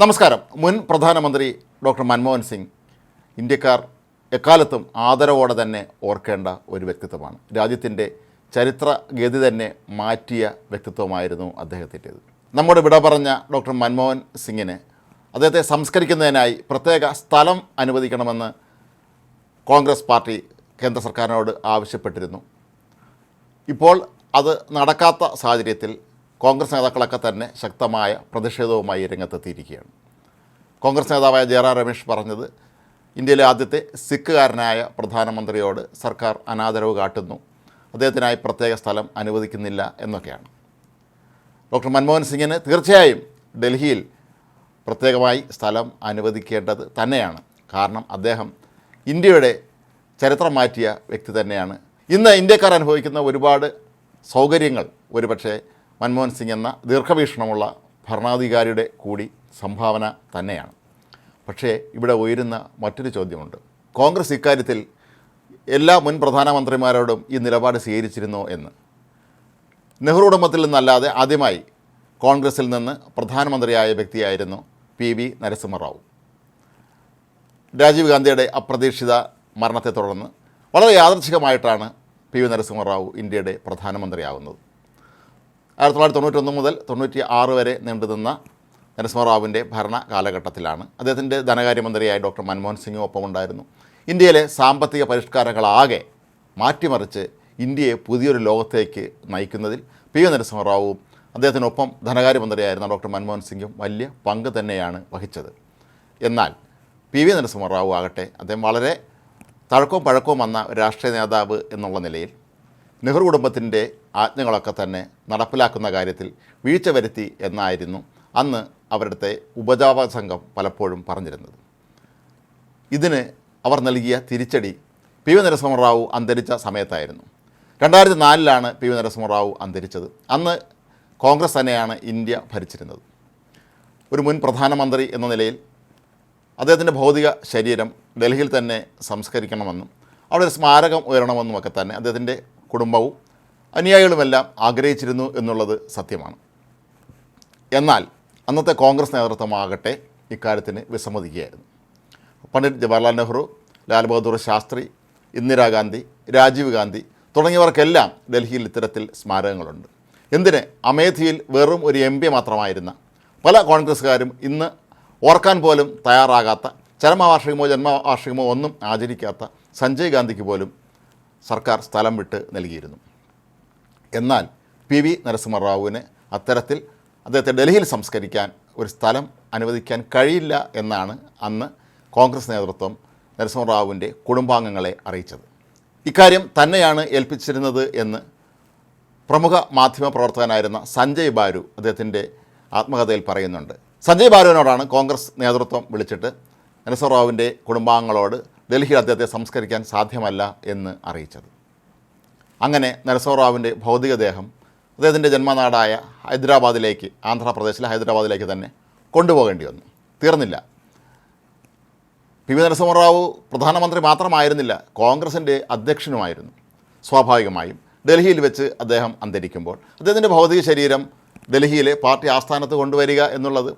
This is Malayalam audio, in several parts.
നമസ്കാരം. മുൻ പ്രധാനമന്ത്രി ഡോക്ടർ മൻമോഹൻ സിംഗ് ഇന്ത്യക്കാർ എക്കാലത്തും ആദരവോടെ തന്നെ ഓർക്കേണ്ട ഒരു വ്യക്തിത്വമാണ്. രാജ്യത്തിന്റെ ചരിത്രഗതി തന്നെ മാറ്റിയ വ്യക്തിത്വമായിരുന്നു അദ്ദേഹത്തിന്റേത്. നമ്മുടെ വിട പറഞ്ഞ ഡോക്ടർ മൻമോഹൻ സിംഗിന് അദ്ദേഹത്തെ സംസ്കരിക്കുന്നതിനായി പ്രത്യേക സ്ഥലം അനുവദിക്കണമെന്ന് കോൺഗ്രസ് പാർട്ടി കേന്ദ്ര സർക്കാരിനോട് ആവശ്യപ്പെട്ടിരുന്നു. ഇപ്പോൾ അത് നടക്കാത്ത സാഹചര്യത്തിൽ കോൺഗ്രസ് നേതാക്കളൊക്കെ തന്നെ ശക്തമായ പ്രതിഷേധവുമായി രംഗത്തെത്തിയിരിക്കുകയാണ്. കോൺഗ്രസ് നേതാവായ ജയറാം രമേശ് പറഞ്ഞത് ഇന്ത്യയിലെ ആദ്യത്തെ സിഖുകാരനായ പ്രധാനമന്ത്രിയോട് സർക്കാർ അനാദരവ് കാട്ടുന്നു അദ്ദേഹത്തിനായി പ്രത്യേക സ്ഥലം അനുവദിക്കുന്നില്ല എന്നൊക്കെയാണ്. ഡോക്ടർ മൻമോഹൻ സിംഗിന് തീർച്ചയായും ഡൽഹിയിൽ പ്രത്യേകമായി സ്ഥലം അനുവദിക്കേണ്ടത് തന്നെയാണ്. കാരണം അദ്ദേഹം ഇന്ത്യയുടെ ചരിത്രം മാറ്റിയ വ്യക്തി തന്നെയാണ്. ഇന്ന് ഇന്ത്യക്കാർ അനുഭവിക്കുന്ന ഒരുപാട് സൗകര്യങ്ങൾ ഒരുപക്ഷെ മൻമോഹൻ സിംഗ് എന്ന ദീർഘവീക്ഷണമുള്ള ഭരണാധികാരിയുടെ കൂടി സംഭാവന തന്നെയാണ്. പക്ഷേ ഇവിടെ ഉയരുന്ന മറ്റൊരു ചോദ്യമുണ്ട്. കോൺഗ്രസ് ഇക്കാര്യത്തിൽ എല്ലാ മുൻ പ്രധാനമന്ത്രിമാരോടും ഈ നിലപാട് സ്വീകരിച്ചിരുന്നോ എന്ന്. നെഹ്റു കുടുംബത്തിൽ നിന്നല്ലാതെ ആദ്യമായി കോൺഗ്രസിൽ നിന്ന് പ്രധാനമന്ത്രിയായ വ്യക്തിയായിരുന്നു പി വി നരസിംഹറാവു. രാജീവ് ഗാന്ധിയുടെ അപ്രതീക്ഷിത മരണത്തെ തുടർന്ന് വളരെ യാദർച്ഛികമായിട്ടാണ് പി വി നരസിംഹറാവു ഇന്ത്യയുടെ പ്രധാനമന്ത്രിയാവുന്നത്. ആയിരത്തി തൊള്ളായിരത്തി തൊണ്ണൂറ്റൊന്ന് മുതൽ തൊണ്ണൂറ്റി ആറ് വരെ നീണ്ടുനിന്ന നരസിംഹറാവുവിന്റെ ഭരണ കാലഘട്ടത്തിലാണ്. അദ്ദേഹത്തിന്റെ ധനകാര്യമന്ത്രിയായ ഡോക്ടർ മൻമോഹൻ സിംഗും ഒപ്പമുണ്ടായിരുന്നു. ഇന്ത്യയിലെ സാമ്പത്തിക പരിഷ്കാരങ്ങളാകെ മാറ്റിമറിച്ച് ഇന്ത്യയെ പുതിയൊരു ലോകത്തേക്ക് നയിക്കുന്നതിൽ പി വി നരസിംഹറാവുവും അദ്ദേഹത്തിനൊപ്പം ധനകാര്യമന്ത്രിയായിരുന്ന ഡോക്ടർ മൻമോഹൻ സിംഗും വലിയ പങ്ക് തന്നെയാണ് വഹിച്ചത്. എന്നാൽ പി വി നരസിംഹറാവു ആകട്ടെ അദ്ദേഹം വളരെ തഴക്കവും പഴക്കവും വന്ന രാഷ്ട്രീയ നേതാവ് എന്നുള്ള നിലയിൽ നെഹ്റു കുടുംബത്തിന്റെ ആജ്ഞകളൊക്കെ തന്നെ നടപ്പിലാക്കുന്ന കാര്യത്തിൽ വീഴ്ച വരുത്തി എന്നായിരുന്നു അന്ന് അവരുടെ ഉപജാപക സംഘം പലപ്പോഴും പറഞ്ഞിരുന്നത്. ഇതിന് അവർ നൽകിയ തിരിച്ചടി പി വി നരസിംഹറാവു അന്തരിച്ച സമയത്തായിരുന്നു. രണ്ടായിരത്തി നാലിലാണ് പി വി നരസിംഹറാവു അന്തരിച്ചത്. അന്ന് കോൺഗ്രസ് തന്നെയാണ് ഇന്ത്യ ഭരിച്ചിരുന്നത്. ഒരു മുൻ പ്രധാനമന്ത്രി എന്ന നിലയിൽ അദ്ദേഹത്തിന്റെ ഭൗതിക ശരീരം ഡൽഹിയിൽ തന്നെ സംസ്കരിക്കണമെന്നും അവിടെ ഒരു സ്മാരകം ഉയരണമെന്നുമൊക്കെ തന്നെ അദ്ദേഹത്തിന്റെ കുടുംബവും അനുയായികളുമെല്ലാം ആഗ്രഹിച്ചിരുന്നു എന്നുള്ളത് സത്യമാണ്. എന്നാൽ അന്നത്തെ കോൺഗ്രസ് നേതൃത്വമാകട്ടെ ഇക്കാര്യത്തിന് വിസമ്മതിക്കുകയായിരുന്നു. പണ്ഡിറ്റ് ജവഹർലാൽ നെഹ്റു ലാൽ ബഹദൂർ ശാസ്ത്രി ഇന്ദിരാഗാന്ധി രാജീവ് ഗാന്ധി തുടങ്ങിയവർക്കെല്ലാം ഡൽഹിയിൽ ഇത്തരത്തിൽ സ്മാരകങ്ങളുണ്ട്. എന്തിന്? അമേധിയിൽ വെറും ഒരു എം പി മാത്രമായിരുന്ന പല കോൺഗ്രസ്സുകാരും ഇന്ന് ഓർക്കാൻ പോലും തയ്യാറാകാത്ത ചരമവാർഷികമോ ജന്മവാർഷികമോ ഒന്നും ആചരിക്കാത്ത സഞ്ജയ് ഗാന്ധിക്ക് പോലും സർക്കാർ സ്ഥലം വിട്ട് നൽകിയിരുന്നു. എന്നാൽ പി വി നരസിംഹറാവുവിന് അത്തരത്തിൽ അദ്ദേഹത്തെ ഡൽഹിയിൽ സംസ്കരിക്കാൻ ഒരു സ്ഥലം അനുവദിക്കാൻ കഴിയില്ല എന്നാണ് അന്ന് കോൺഗ്രസ് നേതൃത്വം നരസിംഹറാവുവിന്റെ കുടുംബാംഗങ്ങളെ അറിയിച്ചത്. ഇക്കാര്യം തന്നെയാണ് ഏൽപ്പിച്ചിരുന്നത് എന്ന് പ്രമുഖ മാധ്യമ പ്രവർത്തകനായിരുന്ന സഞ്ജയ് ബാരു അദ്ദേഹത്തിന്റെ ആത്മകഥയിൽ പറയുന്നുണ്ട്. സഞ്ജയ് ബാരുവിനോടാണ് കോൺഗ്രസ് നേതൃത്വം വിളിച്ചിട്ട് നരസിംഹറാവുവിന്റെ കുടുംബാംഗങ്ങളോട് ഡൽഹിയിൽ അദ്ദേഹത്തെ സംസ്കരിക്കാൻ സാധ്യമല്ല എന്ന് അറിയിച്ചത്. അങ്ങനെ നരസോറാവിന്റെ ഭൗതികദേഹം അദ്ദേഹത്തിന്റെ ജന്മനാടായ ഹൈദരാബാദിലേക്ക് ആന്ധ്രാപ്രദേശിലെ ഹൈദരാബാദിലേക്ക് തന്നെ കൊണ്ടുപോകേണ്ടി വന്നു. തീർന്നില്ല. പി വി നരസിംഹറാവു പ്രധാനമന്ത്രി മാത്രമായിരുന്നില്ല കോൺഗ്രസിന്റെ അധ്യക്ഷനുമായിരുന്നു. സ്വാഭാവികമായും ഡൽഹിയിൽ വെച്ച് അദ്ദേഹം അന്തരിക്കുമ്പോൾ അദ്ദേഹത്തിന്റെ ഭൗതിക ശരീരം ഡൽഹിയിലെ പാർട്ടി ആസ്ഥാനത്ത് കൊണ്ടുവരിക എന്നുള്ളത്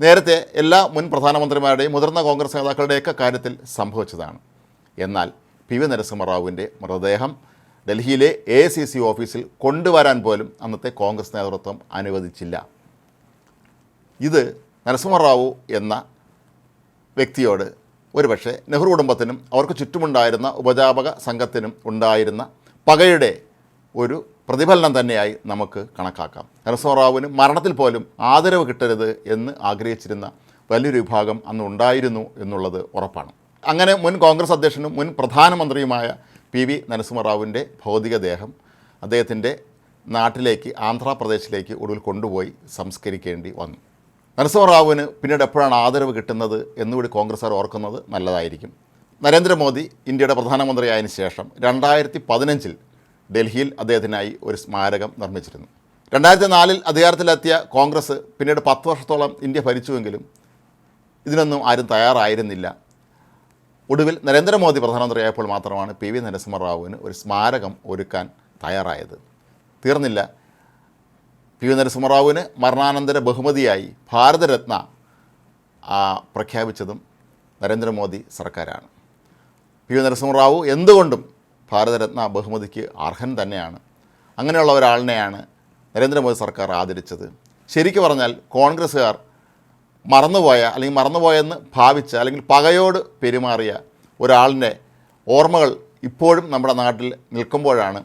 നേരത്തെ എല്ലാ മുൻ പ്രധാനമന്ത്രിമാരുടെയും മുതിർന്ന കോൺഗ്രസ് നേതാക്കളുടെയൊക്കെ കാര്യത്തിൽ സംഭവിച്ചതാണ്. എന്നാൽ പി വി നരസിംഹറാവുവിന്റെ മൃതദേഹം ഡൽഹിയിലെ എ സി സി ഓഫീസിൽ കൊണ്ടുവരാൻ പോലും അന്നത്തെ കോൺഗ്രസ് നേതൃത്വം അനുവദിച്ചില്ല. ഇത് നരസിംഹറാവു എന്ന വ്യക്തിയോട് ഒരുപക്ഷെ നെഹ്റു കുടുംബത്തിനും അവർക്ക് ചുറ്റുമുണ്ടായിരുന്ന ഉപജാപക സംഘത്തിനും ഉണ്ടായിരുന്ന പകയുടെ ഒരു പ്രതിഫലനം തന്നെയായി നമുക്ക് കണക്കാക്കാം. നരസിംഹറാവുവിന് മരണത്തിൽ പോലും ആദരവ് കിട്ടരുത് എന്ന് ആഗ്രഹിച്ചിരുന്ന വലിയൊരു വിഭാഗം അന്ന് ഉണ്ടായിരുന്നു എന്നുള്ളത് ഉറപ്പാണ്. അങ്ങനെ മുൻ കോൺഗ്രസ് അധ്യക്ഷനും മുൻ പ്രധാനമന്ത്രിയുമായ പി വി നരസിംഹറാവുവിന്റെ ഭൗതികദേഹം അദ്ദേഹത്തിന്റെ നാട്ടിലേക്ക് ആന്ധ്രാപ്രദേശിലേക്ക് ഒടുവിൽ കൊണ്ടുപോയി സംസ്കരിക്കേണ്ടി വന്നു. നരസിംഹറാവുവിന് പിന്നീട് എപ്പോഴാണ് ആദരവ് കിട്ടുന്നത് എന്നുകൂടി കോൺഗ്രസ്സുകാർ ഓർക്കുന്നത് നല്ലതായിരിക്കും. നരേന്ദ്രമോദി ഇന്ത്യയുടെ പ്രധാനമന്ത്രിയായതിനു ശേഷം രണ്ടായിരത്തി പതിനഞ്ചിൽ ഡൽഹിയിൽ അദ്ദേഹത്തിനായി ഒരു സ്മാരകം നിർമ്മിച്ചിരുന്നു. രണ്ടായിരത്തി നാലിൽ അധികാരത്തിലെത്തിയ കോൺഗ്രസ് പിന്നീട് പത്ത് വർഷത്തോളം ഇന്ത്യ ഭരിച്ചുവെങ്കിലും ഇതിനൊന്നും ആരും തയ്യാറായിരുന്നില്ല. ഒടുവിൽ നരേന്ദ്രമോദി പ്രധാനമന്ത്രിയായപ്പോൾ മാത്രമാണ് പി വി നരസിംഹറാവുവിന് ഒരു സ്മാരകം ഒരുക്കാൻ തയ്യാറായത്. തീർന്നില്ല. പി വി നരസിംഹറാവുവിന് മരണാനന്തര ബഹുമതിയായി ഭാരതരത്ന പ്രഖ്യാപിച്ചതും നരേന്ദ്രമോദി സർക്കാരാണ്. പി വി നരസിംഹറാവു എന്തുകൊണ്ടും ഭാരതരത്ന ബഹുമതിക്ക് അർഹൻ തന്നെയാണ്. അങ്ങനെയുള്ള ഒരാളിനെയാണ് നരേന്ദ്രമോദി സർക്കാർ ആദരിച്ചത്. ശരിക്കു പറഞ്ഞാൽ കോൺഗ്രസ്സുകാർ മറന്നുപോയ അല്ലെങ്കിൽ മറന്നുപോയെന്ന് ഭാവിച്ച അല്ലെങ്കിൽ പകയോട് പെരുമാറിയ ഒരാളിന്റെ ഓർമ്മകൾ ഇപ്പോഴും നമ്മുടെ നാട്ടിൽ നിൽക്കുമ്പോഴാണ്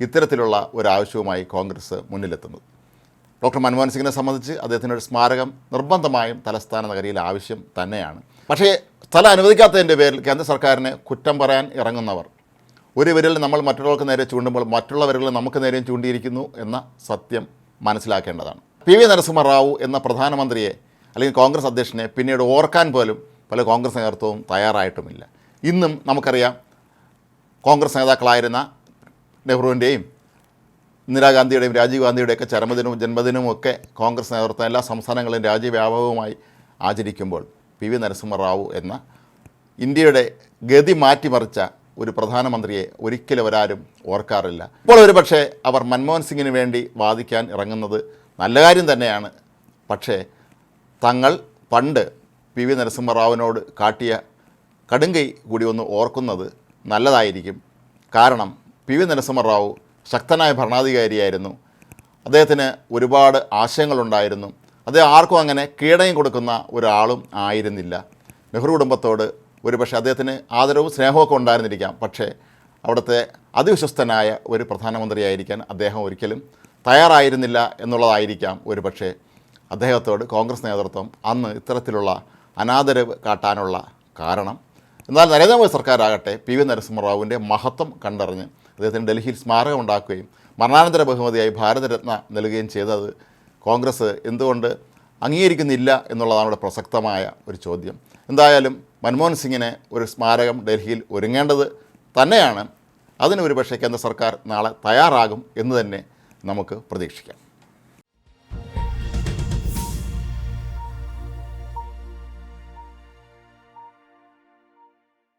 ഇത്തരത്തിലുള്ള ഒരാവശ്യവുമായി കോൺഗ്രസ് മുന്നിലെത്തുന്നത്. ഡോക്ടർ മൻമോഹൻ സിംഗിനെ സംബന്ധിച്ച് അദ്ദേഹത്തിന് ഒരു സ്മാരകം നിർബന്ധമായും തലസ്ഥാന നഗരിയിൽ ആവശ്യം തന്നെയാണ്. പക്ഷേ സ്ഥലം അനുവദിക്കാത്തതിന്റെ പേരിൽ കേന്ദ്ര സർക്കാരിനെ കുറ്റം പറയാൻ ഇറങ്ങുന്നവർ ഒരു വിരൽ നമ്മൾ മറ്റുള്ളവർക്ക് നേരെ ചൂണ്ടുമ്പോൾ മറ്റുള്ള വിരലിൽ നമുക്ക് നേരെയും ചൂണ്ടിയിരിക്കുന്നു എന്ന സത്യം മനസ്സിലാക്കേണ്ടതാണ്. പി വി നരസിംഹറാവു എന്ന പ്രധാനമന്ത്രിയെ അല്ലെങ്കിൽ കോൺഗ്രസ് അധ്യക്ഷനെ പിന്നീട് ഓർക്കാൻ പോലും പല കോൺഗ്രസ് നേതൃത്വവും തയ്യാറായിട്ടുമില്ല. ഇന്നും നമുക്കറിയാം കോൺഗ്രസ് നേതാക്കളായിരുന്ന നെഹ്റുവിന്റെയും ഇന്ദിരാഗാന്ധിയുടെയും രാജീവ് ഗാന്ധിയുടെയൊക്കെ ചരമദിനവും ജന്മദിനവും ഒക്കെ കോൺഗ്രസ് നേതൃത്വം എല്ലാ സംസ്ഥാനങ്ങളിലും രാജ്യവ്യാപകവുമായി ആചരിക്കുമ്പോൾ പി വി നരസിംഹറാവു എന്ന ഇന്ത്യയുടെ ഗതി മാറ്റിമറിച്ച ഒരു പ്രധാനമന്ത്രിയെ ഒരിക്കലും അവരാരും ഓർക്കാറില്ല. ഇപ്പോൾ ഒരു പക്ഷേ അവർ മൻമോഹൻ സിംഗിന് വേണ്ടി വാദിക്കാൻ ഇറങ്ങുന്നത് നല്ല കാര്യം തന്നെയാണ്. പക്ഷേ തങ്ങൾ പണ്ട് പി വി നരസിംഹറാവുവിനോട് കാട്ടിയ കടുങ്കൈ കൂടി ഒന്ന് ഓർക്കുന്നത് നല്ലതായിരിക്കും. കാരണം പി വി നരസിംഹറാവു ശക്തനായ ഭരണാധികാരിയായിരുന്നു. അദ്ദേഹത്തിന് ഒരുപാട് ആശയങ്ങളുണ്ടായിരുന്നു. അദ്ദേഹം ആർക്കും അങ്ങനെ കീടയും കൊടുക്കുന്ന ഒരാളും ആയിരുന്നില്ല. നെഹ്റു കുടുംബത്തോട് ഒരുപക്ഷെ അദ്ദേഹത്തിന് ആദരവും സ്നേഹമൊക്കെ ഉണ്ടായിരുന്നിരിക്കാം. പക്ഷേ അവിടുത്തെ അതിവിശ്വസ്തനായ ഒരു പ്രധാനമന്ത്രിയായിരിക്കാൻ അദ്ദേഹം ഒരിക്കലും തയ്യാറായിരുന്നില്ല എന്നുള്ളതായിരിക്കാം ഒരുപക്ഷെ അദ്ദേഹത്തോട് കോൺഗ്രസ് നേതൃത്വം അന്ന് ഇത്തരത്തിലുള്ള അനാദരവ് കാട്ടാനുള്ള കാരണം. എന്നാൽ നരേന്ദ്രമോദി സർക്കാരാകട്ടെ പി വി നരസിംഹറാവുവിന്റെ മഹത്വം കണ്ടറിഞ്ഞ് അദ്ദേഹത്തിന് ഡൽഹിയിൽ സ്മാരകം ഉണ്ടാക്കുകയും മരണാനന്തര ബഹുമതിയായി ഭാരതരത്ന നൽകുകയും ചെയ്തത് കോൺഗ്രസ് എന്തുകൊണ്ട് അംഗീകരിക്കുന്നില്ല എന്നുള്ളതാണ് ഇവിടെ പ്രസക്തമായ ഒരു ചോദ്യം. എന്തായാലും മൻമോഹൻ സിംഗിനെ ഒരു സ്മാരകം ഡൽഹിയിൽ ഒരുങ്ങേണ്ടത് തന്നെയാണ്. അതിന് ഒരു പക്ഷേ കേന്ദ്ര സർക്കാർ നാളെ തയ്യാറാകും എന്ന് തന്നെ നമുക്ക് പ്രതീക്ഷിക്കാം.